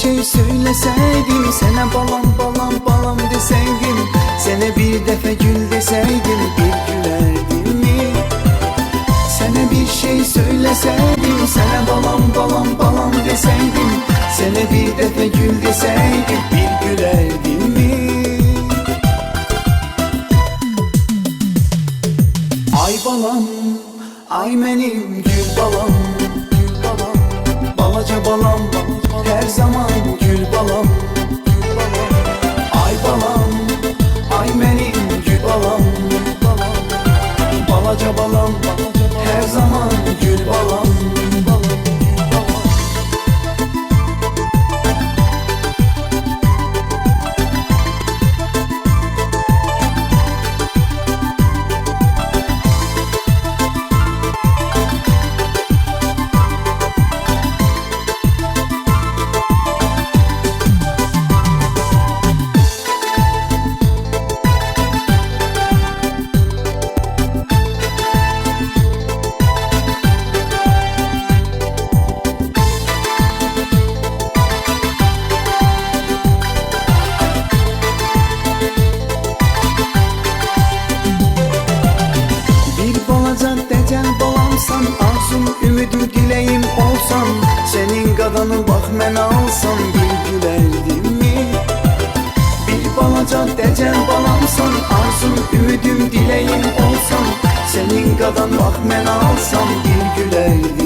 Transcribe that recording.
söyleseydim Sana balam balam balam deseydim Sana bir defa gül deseydim Bir gülerdim mi? Sana bir şey söyleseydim Sana balam balam balam deseydim Sana bir defa gül deseydim Bir gülerdim mi? Ay balam, ay benim gül balam, gül balam, balaca balam, her Arzum, ümidim, dileğim olsan Senin qadanı bax mən alsam Bir gülərdim mi? Bir balaca decel balamsan Arzum, ümidim, dileğim olsan Senin qadan bax mən alsam Bir gülərdim